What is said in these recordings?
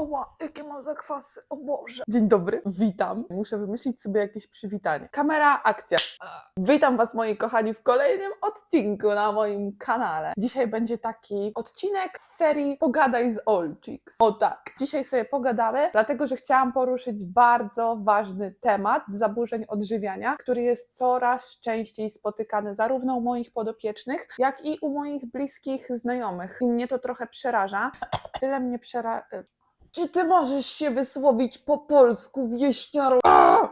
Oła, jakie mam zakwasy, o Boże. Dzień dobry, witam. Muszę wymyślić sobie jakieś przywitanie. Kamera, akcja. Witam Was, moi kochani, w kolejnym odcinku na moim kanale. Dzisiaj będzie taki odcinek z serii Pogadaj z Olchix. O tak, dzisiaj sobie pogadamy, dlatego że chciałam poruszyć bardzo ważny temat zaburzeń odżywiania, który jest coraz częściej spotykany zarówno u moich podopiecznych, jak i u moich bliskich znajomych. I mnie to trochę przeraża. Tyle mnie przeraża. Czy ty możesz się wysłowić po polsku, wieśniaro?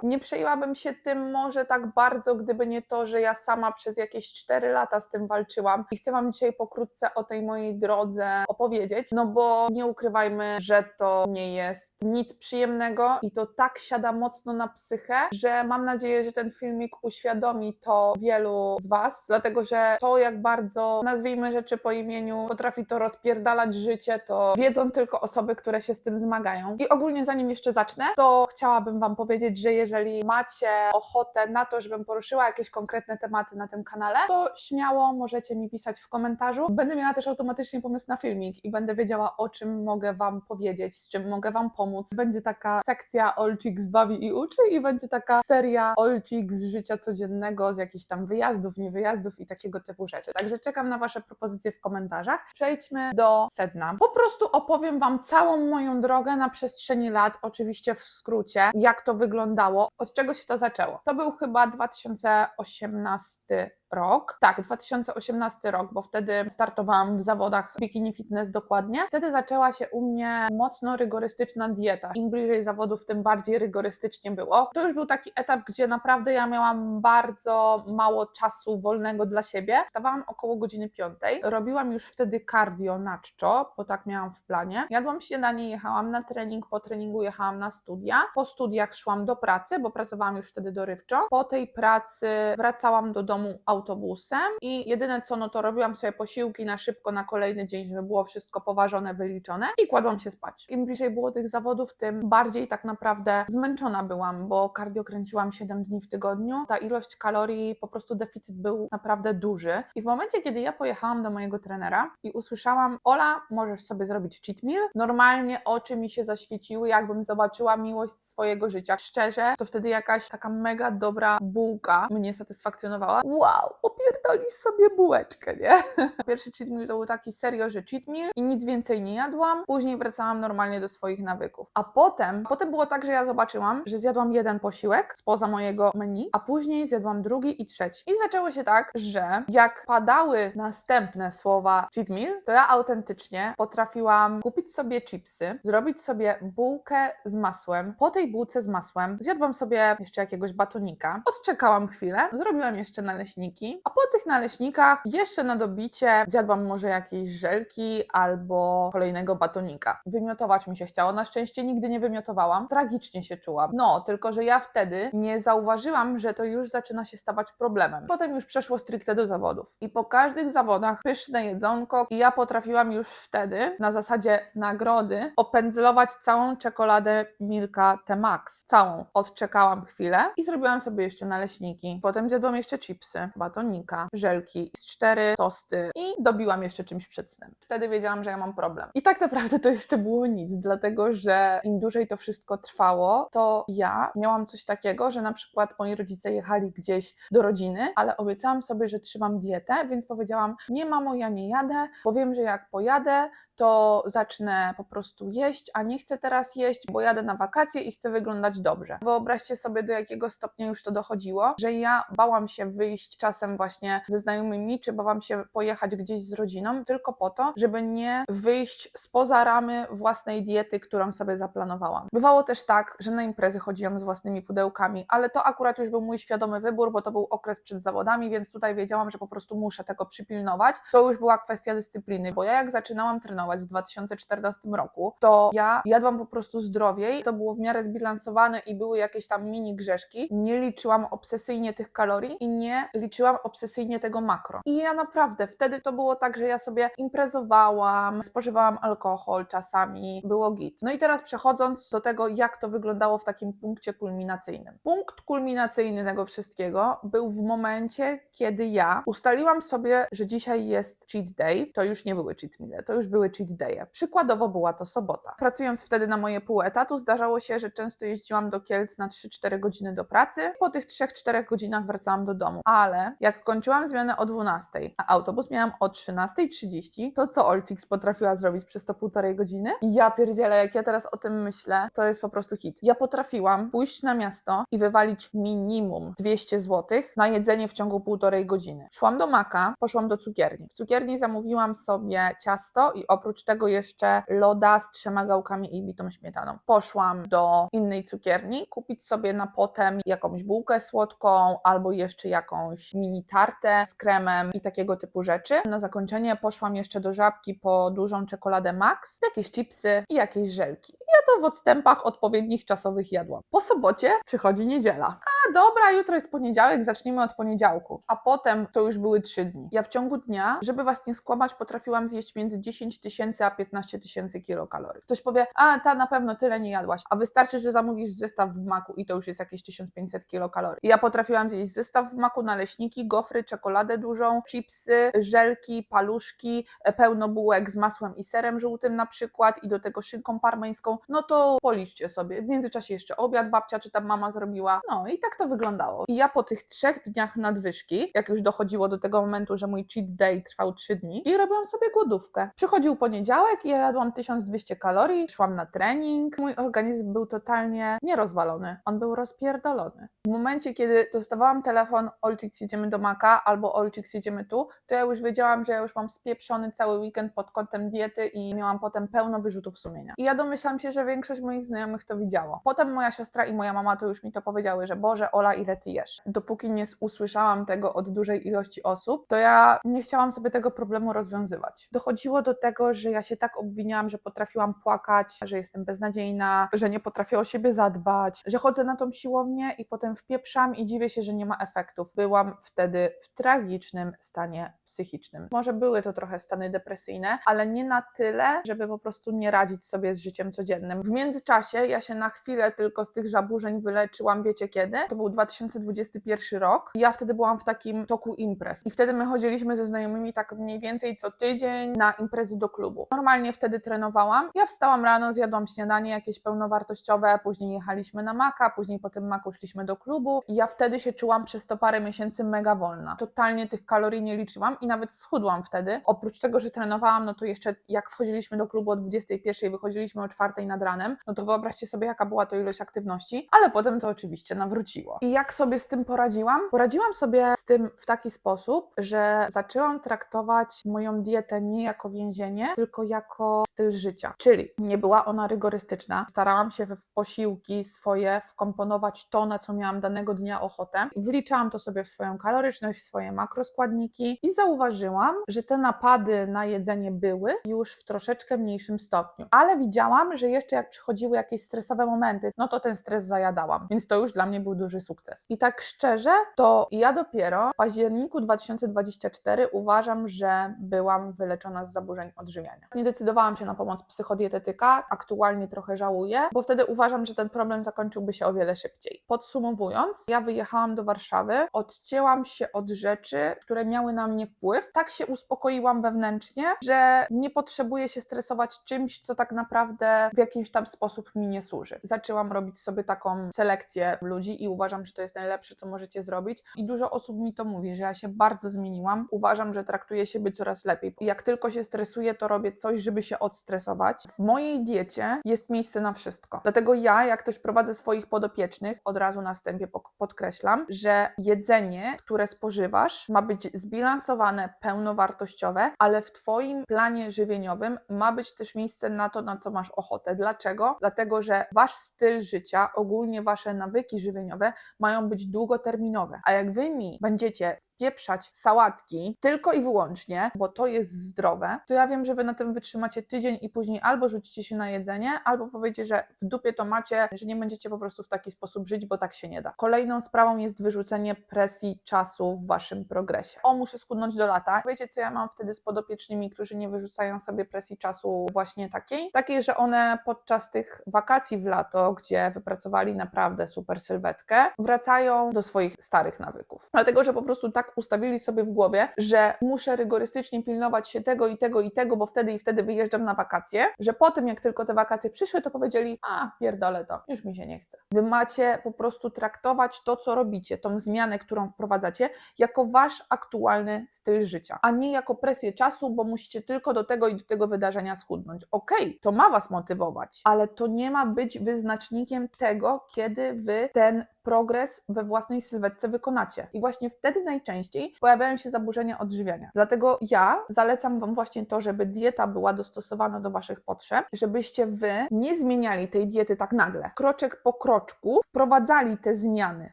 Nie przejęłabym się tym może tak bardzo, gdyby nie to, że ja sama przez jakieś 4 lata z tym walczyłam. I chcę Wam dzisiaj pokrótce o tej mojej drodze opowiedzieć, no bo nie ukrywajmy, że to nie jest nic przyjemnego i to tak siada mocno na psychę, że mam nadzieję, że ten filmik uświadomi to wielu z Was, dlatego że to, jak bardzo nazwijmy rzeczy po imieniu, potrafi to rozpierdalać życie, to wiedzą tylko osoby, które się z tym zmagają. I ogólnie, zanim jeszcze zacznę, to chciałabym Wam powiedzieć, że jeżeli macie ochotę na to, żebym poruszyła jakieś konkretne tematy na tym kanale, to śmiało możecie mi pisać w komentarzu. Będę miała też automatycznie pomysł na filmik i będę wiedziała, o czym mogę Wam powiedzieć, z czym mogę Wam pomóc. Będzie taka sekcja Olcik bawi i uczy i będzie taka seria Olcik z życia codziennego, z jakichś tam wyjazdów, niewyjazdów i takiego typu rzeczy. Także czekam na Wasze propozycje w komentarzach. Przejdźmy do sedna. Po prostu opowiem Wam całą moją drogę na przestrzeni lat, oczywiście w skrócie, jak to wyglądało, od czego się to zaczęło. To był chyba 2018 rok. Tak, 2018 rok, bo wtedy startowałam w zawodach bikini fitness dokładnie. Wtedy zaczęła się u mnie mocno rygorystyczna dieta. Im bliżej zawodów, tym bardziej rygorystycznie było. To już był taki etap, gdzie naprawdę ja miałam bardzo mało czasu wolnego dla siebie. Wstawałam około godziny 5. Robiłam już wtedy cardio na czczo, bo tak miałam w planie. Jadłam śniadanie, jechałam na trening, po treningu jechałam na studia. Po studiach szłam do pracy, bo pracowałam już wtedy dorywczo. Po tej pracy wracałam do domu autobusem i jedyne co, no to robiłam sobie posiłki na szybko na kolejny dzień, żeby było wszystko poważone, wyliczone i kładłam się spać. Im bliżej było tych zawodów, tym bardziej tak naprawdę zmęczona byłam, bo cardio kręciłam 7 dni w tygodniu. Ta ilość kalorii, po prostu deficyt był naprawdę duży. I w momencie, kiedy ja pojechałam do mojego trenera i usłyszałam, Ola, możesz sobie zrobić cheat meal, normalnie oczy mi się zaświeciły, jakbym zobaczyła miłość swojego życia. Szczerze, to wtedy jakaś taka mega dobra bułka mnie satysfakcjonowała. Wow, opierdolisz sobie bułeczkę, nie? Pierwszy cheat meal to był taki serio, że cheat meal i nic więcej nie jadłam. Później wracałam normalnie do swoich nawyków. A potem, potem było tak, że ja zobaczyłam, że zjadłam jeden posiłek spoza mojego menu, a później zjadłam drugi i trzeci. I zaczęło się tak, że jak padały następne słowa cheat meal, to ja autentycznie potrafiłam kupić sobie chipsy, zrobić sobie bułkę z masłem. Po tej bułce z masłem zjadłam sobie jeszcze jakiegoś batonika, odczekałam chwilę, zrobiłam jeszcze naleśniki, a po tych naleśnikach jeszcze na dobicie zjadłam może jakieś żelki albo kolejnego batonika. Wymiotować mi się chciało, na szczęście nigdy nie wymiotowałam, tragicznie się czułam. No, tylko że ja wtedy nie zauważyłam, że to już zaczyna się stawać problemem. Potem już przeszło stricte do zawodów. I po każdych zawodach pyszne jedzonko i ja potrafiłam już wtedy na zasadzie nagrody opędzlować całą czekoladę Milka T-Max. Całą. Odczekałam chwilę i zrobiłam sobie jeszcze naleśniki. Potem zjadłam jeszcze chipsy, batonika, żelki, z cztery tosty i dobiłam jeszcze czymś przed snem. Wtedy wiedziałam, że ja mam problem. I tak naprawdę to jeszcze było nic, dlatego że im dłużej to wszystko trwało, to ja miałam coś takiego, że na przykład moi rodzice jechali gdzieś do rodziny, ale obiecałam sobie, że trzymam dietę, więc powiedziałam: Nie, mamo, ja nie jadę, bo wiem, że jak pojadę, to zacznę po prostu jeść, a nie chcę teraz jeść, bo jadę na wakacje i chcę wyglądać dobrze. Wyobraźcie sobie, do jakiego stopnia już to dochodziło, że ja bałam się wyjść czasem właśnie ze znajomymi, czy bałam się pojechać gdzieś z rodziną, tylko po to, żeby nie wyjść spoza ramy własnej diety, którą sobie zaplanowałam. Bywało też tak, że na imprezy chodziłam z własnymi pudełkami, ale to akurat już był mój świadomy wybór, bo to był okres przed zawodami, więc tutaj wiedziałam, że po prostu muszę tego przypilnować. To już była kwestia dyscypliny, bo ja jak zaczynałam trenować, w 2014 roku, to ja jadłam po prostu zdrowiej, to było w miarę zbilansowane i były jakieś tam mini grzeszki. Nie liczyłam obsesyjnie tych kalorii i nie liczyłam obsesyjnie tego makro. I ja naprawdę wtedy to było tak, że ja sobie imprezowałam, spożywałam alkohol czasami, było git. No i teraz przechodząc do tego, jak to wyglądało w takim punkcie kulminacyjnym. Punkt kulminacyjny tego wszystkiego był w momencie, kiedy ja ustaliłam sobie, że dzisiaj jest cheat day. To już nie były cheat meale, to już były cheat day'e. Przykładowo była to sobota. Pracując wtedy na moje pół etatu, zdarzało się, że często jeździłam do Kielc na 3-4 godziny do pracy. Po tych 3-4 godzinach wracałam do domu. Ale jak kończyłam zmianę o 12, a autobus miałam o 13.30, to co Oltix potrafiła zrobić przez to półtorej godziny? Ja pierdzielę, jak ja teraz o tym myślę, to jest po prostu hit. Ja potrafiłam pójść na miasto i wywalić minimum 200 zł na jedzenie w ciągu półtorej godziny. Szłam do Maka, poszłam do cukierni. W cukierni zamówiłam sobie ciasto i oprócz tego jeszcze loda z trzema gałkami i bitą śmietaną. Poszłam do innej cukierni kupić sobie na potem jakąś bułkę słodką albo jeszcze jakąś mini tartę z kremem i takiego typu rzeczy. Na zakończenie poszłam jeszcze do żabki po dużą czekoladę Max, jakieś chipsy i jakieś żelki. Ja to w odstępach odpowiednich czasowych jadłam. Po sobocie przychodzi niedziela. Dobra, jutro jest poniedziałek, zacznijmy od poniedziałku. A potem to już były trzy dni. Ja w ciągu dnia, żeby was nie skłamać, potrafiłam zjeść między 10 tysięcy a 15 tysięcy kilokalorii. Ktoś powie, a ta na pewno tyle nie jadłaś, a wystarczy, że zamówisz zestaw w maku i to już jest jakieś 1500 kilokalorii. Ja potrafiłam zjeść zestaw w maku, naleśniki, gofry, czekoladę dużą, chipsy, żelki, paluszki, e, pełno bułek z masłem i serem żółtym na przykład i do tego szynką parmeńską, no to policzcie sobie. W międzyczasie jeszcze obiad babcia czy tam mama zrobiła. No i tak to wyglądało. I ja po tych trzech dniach nadwyżki, jak już dochodziło do tego momentu, że mój cheat day trwał trzy dni, i robiłam sobie głodówkę. Przychodził poniedziałek i ja jadłam 1200 kalorii, szłam na trening. Mój organizm był totalnie nierozwalony. On był rozpierdolony. W momencie, kiedy dostawałam telefon Olczyk jedziemy do Maka albo Olczyk jedziemy tu, to ja już wiedziałam, że ja już mam spieprzony cały weekend pod kątem diety i miałam potem pełno wyrzutów sumienia. I ja domyślam się, że większość moich znajomych to widziało. Potem moja siostra i moja mama to już mi to powiedziały, że Boże, Ola, ile ty jesz? Dopóki nie usłyszałam tego od dużej ilości osób, to ja nie chciałam sobie tego problemu rozwiązywać. Dochodziło do tego, że ja się tak obwiniałam, że potrafiłam płakać, że jestem beznadziejna, że nie potrafię o siebie zadbać, że chodzę na tą siłownię i potem wpieprzam i dziwię się, że nie ma efektów. Byłam wtedy w tragicznym stanie psychicznym. Może były to trochę stany depresyjne, ale nie na tyle, żeby po prostu nie radzić sobie z życiem codziennym. W międzyczasie ja się na chwilę tylko z tych zaburzeń wyleczyłam, wiecie kiedy? To był 2021 rok. Ja wtedy byłam w takim toku imprez i wtedy my chodziliśmy ze znajomymi tak mniej więcej co tydzień na imprezy do klubu. Normalnie wtedy trenowałam. Ja wstałam rano, zjadłam śniadanie jakieś pełnowartościowe, później jechaliśmy na Maka, później po tym Maku szliśmy do klubu i ja wtedy się czułam przez to parę miesięcy mega wolna. Totalnie tych kalorii nie liczyłam i nawet schudłam wtedy. Oprócz tego, że trenowałam, no to jeszcze jak wchodziliśmy do klubu o 21, wychodziliśmy o 4 nad ranem, no to wyobraźcie sobie, jaka była to ilość aktywności, ale potem to oczywiście nawróciło. I jak sobie z tym poradziłam? Poradziłam sobie z tym w taki sposób, że zaczęłam traktować moją dietę nie jako więzienie, tylko jako styl życia. Czyli nie była ona rygorystyczna. Starałam się w posiłki swoje wkomponować to, na co miałam danego dnia ochotę. Wliczałam to sobie w swoją kaloryczność, w swoje makroskładniki i zauważyłam, że te napady na jedzenie były już w troszeczkę mniejszym stopniu. Ale widziałam, że jeszcze jak przychodziły jakieś stresowe momenty, no to ten stres zajadałam. Więc to już dla mnie był duży sukces. I tak szczerze, to ja dopiero w październiku 2024 uważam, że byłam wyleczona z zaburzeń odżywiania. Nie decydowałam się na pomoc psychodietetyka, aktualnie trochę żałuję, bo wtedy uważam, że ten problem zakończyłby się o wiele szybciej. Podsumowując, ja wyjechałam do Warszawy, odcięłam się od rzeczy, które miały na mnie wpływ. Tak się uspokoiłam wewnętrznie, że nie potrzebuję się stresować czymś, co tak naprawdę w jakiś tam sposób mi nie służy. Zaczęłam robić sobie taką selekcję ludzi i uważam, że to jest najlepsze, co możecie zrobić. I dużo osób mi to mówi, że ja się bardzo zmieniłam. Uważam, że traktuję siebie coraz lepiej. Jak tylko się stresuję, to robię coś, żeby się odstresować. W mojej diecie jest miejsce na wszystko. Dlatego ja, jak też prowadzę swoich podopiecznych, od razu na wstępie podkreślam, że jedzenie, które spożywasz, ma być zbilansowane, pełnowartościowe, ale w Twoim planie żywieniowym ma być też miejsce na to, na co masz ochotę. Dlaczego? Dlatego, że Wasz styl życia, ogólnie Wasze nawyki żywieniowe mają być długoterminowe. A jak wy mi będziecie wpieprzać sałatki tylko i wyłącznie, bo to jest zdrowe, to ja wiem, że wy na tym wytrzymacie tydzień i później albo rzucicie się na jedzenie, albo powiecie, że w dupie to macie, że nie będziecie po prostu w taki sposób żyć, bo tak się nie da. Kolejną sprawą jest wyrzucenie presji czasu w waszym progresie. O, muszę schudnąć do lata. Wiecie, co ja mam wtedy z podopiecznymi, którzy nie wyrzucają sobie presji czasu właśnie takiej? Takiej, że one podczas tych wakacji w lato, gdzie wypracowali naprawdę super sylwetkę, wracają do swoich starych nawyków. Dlatego, że po prostu tak ustawili sobie w głowie, że muszę rygorystycznie pilnować się tego i tego i tego, bo wtedy i wtedy wyjeżdżam na wakacje, że po tym, jak tylko te wakacje przyszły, to powiedzieli, a pierdolę to, już mi się nie chce. Wy macie po prostu traktować to, co robicie, tą zmianę, którą wprowadzacie, jako wasz aktualny styl życia, a nie jako presję czasu, bo musicie tylko do tego i do tego wydarzenia schudnąć. Okej, to ma was motywować, ale to nie ma być wyznacznikiem tego, kiedy wy ten progres we własnej sylwetce wykonacie. I właśnie wtedy najczęściej pojawiają się zaburzenia odżywiania. Dlatego ja zalecam Wam właśnie to, żeby dieta była dostosowana do Waszych potrzeb, żebyście Wy nie zmieniali tej diety tak nagle. Kroczek po kroczku wprowadzali te zmiany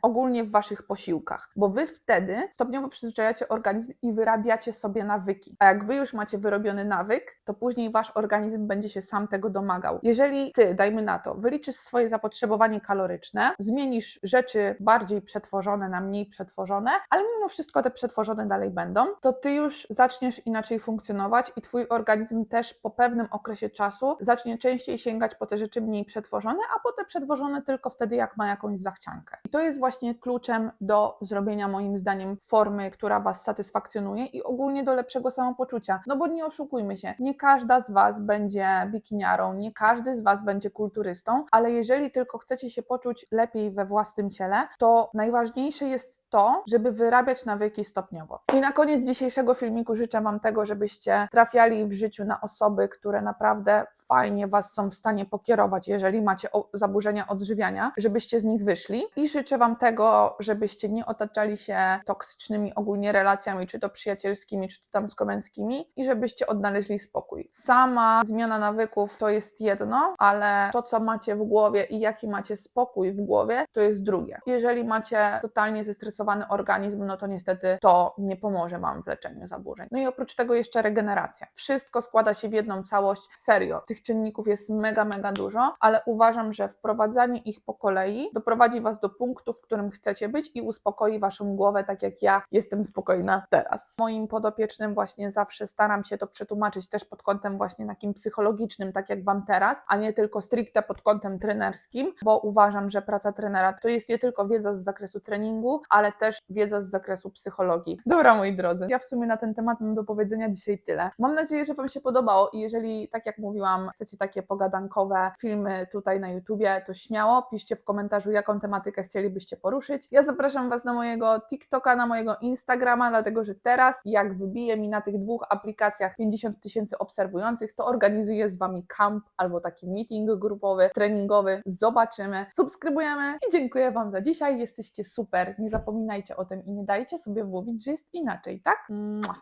ogólnie w Waszych posiłkach, bo Wy wtedy stopniowo przyzwyczajacie organizm i wyrabiacie sobie nawyki. A jak Wy już macie wyrobiony nawyk, to później Wasz organizm będzie się sam tego domagał. Jeżeli Ty, dajmy na to, wyliczysz swoje zapotrzebowanie kaloryczne, zmienisz rzeczy bardziej przetworzone na mniej przetworzone, ale mimo wszystko te przetworzone dalej będą, to ty już zaczniesz inaczej funkcjonować i twój organizm też po pewnym okresie czasu zacznie częściej sięgać po te rzeczy mniej przetworzone, a po te przetworzone tylko wtedy, jak ma jakąś zachciankę. I to jest właśnie kluczem do zrobienia, moim zdaniem, formy, która was satysfakcjonuje i ogólnie do lepszego samopoczucia. No bo nie oszukujmy się, nie każda z was będzie bikiniarą, nie każdy z was będzie kulturystą, ale jeżeli tylko chcecie się poczuć lepiej we własnym ciele, to najważniejsze jest to, żeby wyrabiać nawyki stopniowo. I na koniec dzisiejszego filmiku życzę Wam tego, żebyście trafiali w życiu na osoby, które naprawdę fajnie Was są w stanie pokierować, jeżeli macie zaburzenia odżywiania, żebyście z nich wyszli. I życzę Wam tego, żebyście nie otaczali się toksycznymi ogólnie relacjami, czy to przyjacielskimi, czy to damsko-męskimi, i żebyście odnaleźli spokój. Sama zmiana nawyków to jest jedno, ale to, co macie w głowie i jaki macie spokój w głowie, to jest drugie. Jeżeli macie totalnie organizm, no to niestety to nie pomoże Wam w leczeniu zaburzeń. No i oprócz tego jeszcze regeneracja. Wszystko składa się w jedną całość. Serio, tych czynników jest mega, mega dużo, ale uważam, że wprowadzanie ich po kolei doprowadzi Was do punktu, w którym chcecie być i uspokoi Waszą głowę, tak jak ja jestem spokojna teraz. Moim podopiecznym właśnie zawsze staram się to przetłumaczyć też pod kątem właśnie takim psychologicznym, tak jak Wam teraz, a nie tylko stricte pod kątem trenerskim, bo uważam, że praca trenera to jest nie tylko wiedza z zakresu treningu, ale też wiedza z zakresu psychologii. Dobra, moi drodzy, ja w sumie na ten temat mam do powiedzenia dzisiaj tyle. Mam nadzieję, że Wam się podobało i jeżeli, tak jak mówiłam, chcecie takie pogadankowe filmy tutaj na YouTubie, to śmiało piszcie w komentarzu, jaką tematykę chcielibyście poruszyć. Ja zapraszam Was na mojego TikToka, na mojego Instagrama, dlatego że teraz, jak wybije mi na tych dwóch aplikacjach 50 tysięcy obserwujących, to organizuję z Wami camp albo taki meeting grupowy, treningowy. Zobaczymy. Subskrybujemy i dziękuję Wam za dzisiaj. Jesteście super. Nie zapominajcie o tym i nie dajcie sobie wmówić, że jest inaczej, tak? Mua.